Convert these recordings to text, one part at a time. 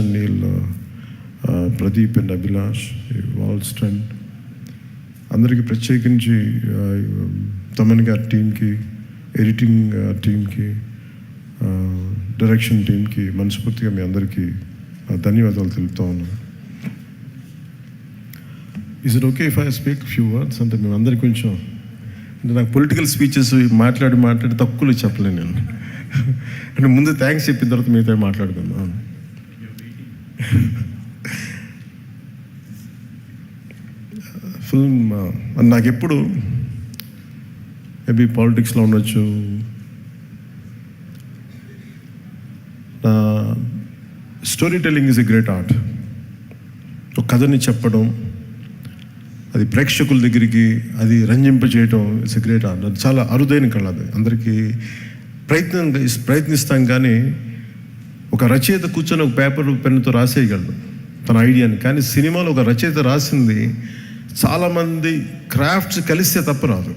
నీళ్ళు ప్రదీప్ అండ్ అభిలాష్ వాల్స్టన్ అందరికీ ప్రత్యేకించి తమన్ గారి టీంకి ఎడిటింగ్ టీంకి డైరెక్షన్ టీంకి మనస్ఫూర్తిగా మీ అందరికీ ధన్యవాదాలు తెలుపుతా ఉన్నాను. Is it okay if I speak few words అంటే మేము అందరికి కొంచెం అంటే నాకు పొలిటికల్ స్పీచెస్ మాట్లాడి మాట్లాడి తక్కువలో చెప్పలేను నేను. అంటే ముందు థ్యాంక్స్ చెప్పిన తర్వాత మిగతా మాట్లాడుకుందాం. ఫిల్మ్ నాకు ఎప్పుడు మేబీ పాలిటిక్స్లో ఉండొచ్చు. నా storytelling is a great art. ఒక కథని చెప్పడం అది ప్రేక్షకుల దగ్గరికి అది రంజింప చేయటం ఇట్స్ ఎ గ్రేట్ ఆర్ట్. అది చాలా అరుదైన కళ అది. అందరికీ ప్రయత్నం ప్రయత్నిస్తాం కానీ ఒక రచయిత కూర్చొని ఒక పేపర్ పెన్నుతో రాసేయగలడు తన ఐడియాని. కానీ సినిమాలో ఒక రచయిత రాసింది చాలామంది క్రాఫ్ట్స్ కలిస్తే తప్ప రాదు.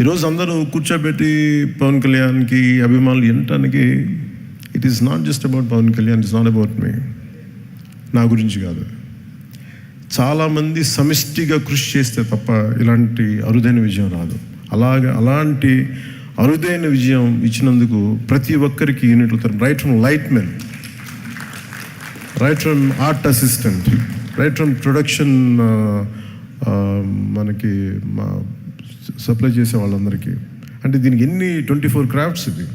ఈరోజు అందరూ కూర్చోబెట్టి పవన్ కళ్యాణ్కి అభిమానులు వినటానికి it is not just about Pawan Kalyan it's not about me నా గురించి కాదు. చాలామంది సమిష్టిగా కృషి చేస్తే తప్ప ఇలాంటి అరుదైన విజయం రాదు. అలాగే అలాంటి అరుదైన విజయం ఇచ్చినందుకు ప్రతి ఒక్కరికి యూనిట్లు right from light men right from art assistant right from production మనకి మా సప్లై చేసే వాళ్ళందరికీ. అంటే దీనికి ఎన్ని ట్వంటీ ఫోర్ క్రాఫ్ట్స్ ఇది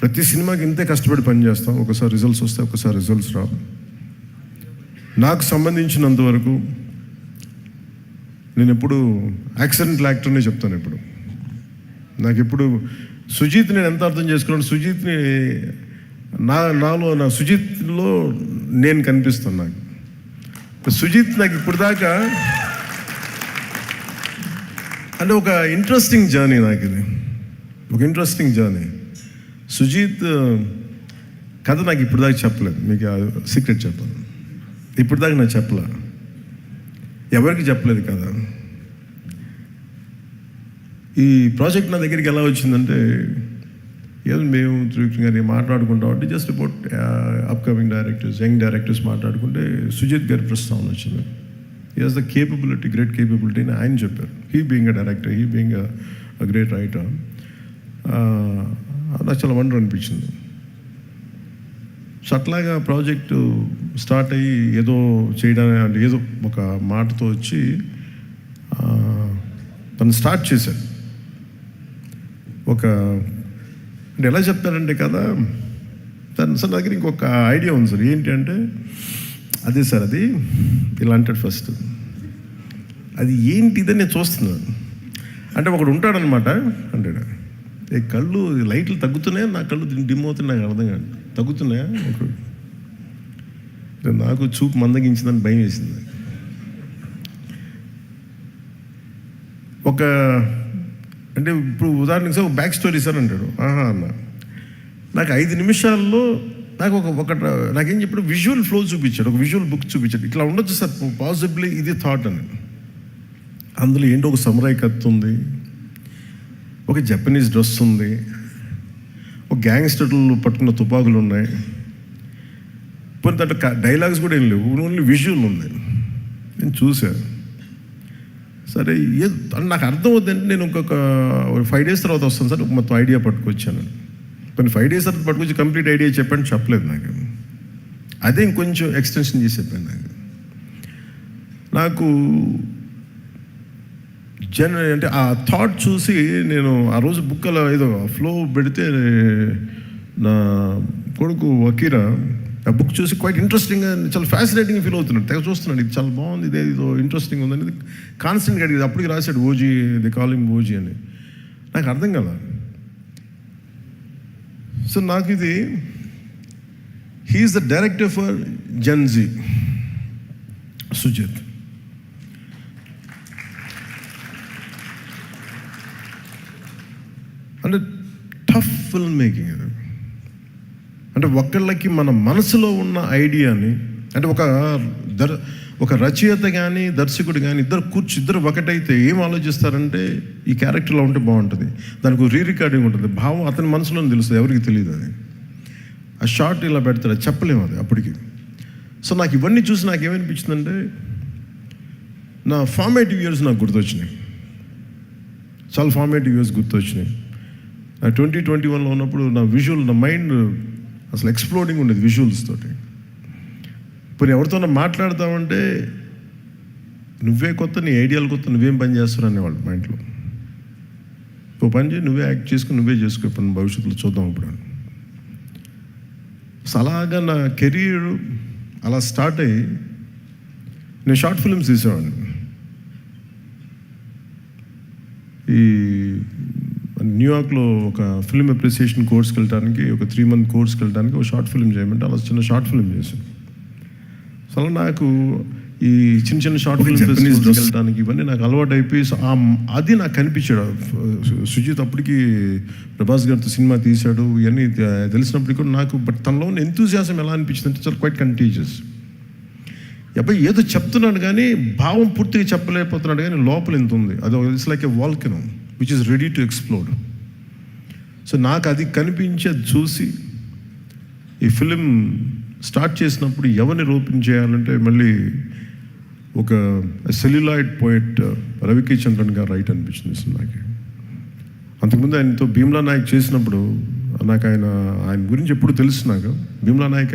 ప్రతి సినిమాకి ఇంతే కష్టపడి పనిచేస్తాం ఒకసారి రిజల్ట్స్ వస్తే ఒకసారి రిజల్ట్స్ రావు. నాకు సంబంధించినంత వరకు నేను ఎప్పుడు యాక్సిడెంట్ యాక్టర్నే చెప్తాను ఇప్పుడు నాకు ఇప్పుడు సుజీత్ నేను ఎంత అర్థం చేసుకున్నాను? సుజీత్ని నా నాలో నా సుజిత్లో నేను కనిపిస్తాను నాకు సుజిత్ నాకు ఇప్పుడు దాకా అంటే ఒక ఇంట్రెస్టింగ్ జర్నీ నాకు ఇది. ఒక ఇంట్రెస్టింగ్ జర్నీ సుజీత్ కథ నాకు ఇప్పుడు దాకా చెప్పలేదు. మీకు సీక్రెట్ చెప్పాను ఇప్పుడు దాకా నాకు చెప్పలే. ఎవరికి చెప్పలేదు కదా ఈ ప్రాజెక్ట్ నా దగ్గరికి ఎలా వచ్చిందంటే ఏదో మేము త్రివిక్రమ్ గారి మాట్లాడుకుంటాం. అంటే just about upcoming directors young directors మాట్లాడుకుంటే సుజిత్ గారి ప్రస్తావన వచ్చింది. He has the capability great capability అని ఆయన చెప్పారు. He being a director he being a great writer నాకు చాలా వండర్ అనిపించింది. సో అట్లాగా ప్రాజెక్టు స్టార్ట్ అయ్యి ఏదో చేయడానికి అంటే ఏదో ఒక మాటతో వచ్చి తను స్టార్ట్ చేశాడు ఒక అంటే ఎలా చెప్తారంటే కదా దాని సార్ దగ్గర ఇంకొక ఐడియా ఉంది సార్. ఏంటి అంటే అదే సార్ అది ఇలా అంటాడు ఫస్ట్. అది ఏంటిదని నేను చూస్తున్నాను. అంటే ఒకడు ఉంటాడనమాట అంటాడు. ఏ కళ్ళు లైట్లు తగ్గుతున్నాయా? నా కళ్ళు డిమ్ అవుతున్నాయి నాకు అర్థం కాదు. తగ్గుతున్నాయా? ఒకడు నాకు చూపు మందగించిందని భయం వేసింది. ఒక అంటే ఇప్పుడు ఉదాహరణకి సార్ బ్యాక్ స్టోరీ సార్ అంటాడు. ఆహా అన్న. నాకు ఐదు నిమిషాల్లో నాకు ఒక ఒక నాకేం చెప్పాడు? విజువల్ ఫ్లో చూపించాడు ఒక విజువల్ బుక్ చూపించాడు. ఇట్లా ఉండొచ్చు సార్ పాసిబిలీ ఇది థాట్ అని. అందులో ఏంటో ఒక సమురాయి కత్తి ఉంది ఒక జపనీస్ డ్రెస్ ఉంది ఒక గ్యాంగ్స్టర్లు పట్టుకున్న తుపాకులు ఉన్నాయి. పోనీ దాంట్లో డైలాగ్స్ కూడా ఏం లేవు ఓన్లీ విజువల్ ఉంది. నేను చూశాను సరే ఏ నాకు అర్థం అవుతుందంటే నేను ఇంకొక ఫైవ్ డేస్ తర్వాత వస్తాను సార్ మొత్తం ఐడియా పట్టుకొచ్చాను. కొన్ని ఫైవ్ డేస్ తర్వాత పట్టుకొచ్చి కంప్లీట్ ఐడియా చెప్పండి చెప్పలేదు నాకు. అదే ఇంకొంచెం ఎక్స్టెన్షన్ చేసి చెప్పాను నాకు. నాకు జన అంటే ఆ థాట్ చూసి నేను ఆ రోజు బుక్కలో ఏదో ఫ్లో పెడితే నా కొడుకు వకీరా బుక్ చూసి క్వైట్ ఇంట్రెస్టింగ్ చాలా ఫ్యాసినేటింగ్ ఫీల్ అవుతున్నాడు. తెగ చూస్తున్నాడు. ఇది చాలా బాగుంది. ఇదే ఇదో ఇంట్రెస్టింగ్ ఉందని కాన్స్టెంట్గా అడిగింది అప్పటికి రాశాడు ఓజీ ది కాలింగ్ ఓజీ అని. నాకు అర్థం కదా సో నాకు ఇది he is the director for Gen Z Sujeeth. అంటే టఫ్ ఫిల్మ్ మేకింగ్ అది అంటే ఒకళ్ళకి మన మనసులో ఉన్న ఐడియాని అంటే ఒక దర్ ఒక రచయిత కానీ దర్శకుడు కానీ ఇద్దరు కూర్చు ఇద్దరు ఒకటైతే ఏం ఆలోచిస్తారంటే ఈ క్యారెక్టర్లో ఉంటే బాగుంటుంది. దానికి రీ రికార్డింగ్ ఉంటుంది. భావం అతని మనసులో తెలుస్తుంది. ఎవరికి తెలియదు అది. ఆ షార్ట్ ఇలా పెడతారు చెప్పలేము అది అప్పటికి. సో నాకు ఇవన్నీ చూసి నాకు ఏమనిపించిందంటే నా ఫార్మేటివ్ ఇయర్స్ నాకు గుర్తొచ్చినాయి. చాలా ఫార్మేటివ్ ఇయర్స్ గుర్తొచ్చినాయి. ట్వంటీ ట్వంటీ వన్లో ఉన్నప్పుడు నా విజువల్ నా మైండ్ అసలు ఎక్స్ప్లోడింగ్ ఉండేది విజువల్స్ తోటి. ఇప్పుడు ఎవరితోనో మాట్లాడతామంటే నువ్వే కొత్త నీ ఐడియాలు కొత్త నువ్వేం పని చేస్తున్నావు అనేవాళ్ళు మా ఇంట్లో. ఓ పని చేయి నువ్వే యాక్ట్ చేసుకుని నువ్వే చేసుకో ఇప్పుడు భవిష్యత్తులో చూద్దాం ఇప్పుడు సో అలాగా నా కెరీర్ అలా స్టార్ట్ అయ్యి నేను షార్ట్ ఫిల్మ్స్ తీసేవాడిని. ఈ న్యూయార్క్లో ఒక ఫిల్మ్ అప్రిసియేషన్ కోర్స్కి వెళ్ళడానికి ఒక త్రీ మంత్ కోర్స్కి వెళ్ళడానికి ఒక షార్ట్ ఫిల్మ్ చేయమంటే అలా చిన్న షార్ట్ ఫిల్మ్ చేశాను. సో అలా నాకు ఈ చిన్న చిన్న షార్ట్ ఫిల్మ్స్ dress. వెళ్ళడానికి ఇవన్నీ నాకు అలవాటు అయిపోయి అది నాకు కనిపించాడు. సుజిత్ అప్పటికి ప్రభాస్ గారితో సినిమా తీశాడు ఇవన్నీ తెలిసినప్పటికీ కూడా నాకు బట్ తనలో ఉన్న ఎంతూజియాసం ఎలా అనిపించింది అంటే చాలా క్వైట్ కంటీజియస్ అబ్బాయి ఏదో చెప్తున్నాడు కానీ భావం పూర్తిగా చెప్పలేకపోతున్నాడు కానీ లోపల ఎంత ఉంది. అది it's like a volcano which is ready to explode so నాకు అది కనిపించేది చూసి ఈ ఫిలిం స్టార్ట్ చేసినప్పుడు ఎవరిని రూపించేయాలంటే మళ్ళీ ఒక సెల్యులాయిడ్ పోయిట్ uh, రవికి చంద్రన్ గారు రైట్ అనిపించింది నాకు అంతకుముందు ఆయనతో భీమ్లా నాయక్ చేసినప్పుడు నాకు ఆయన ఆయన గురించి ఎప్పుడు తెలుసు నాకు. భీమ్లా నాయక్ ఆయన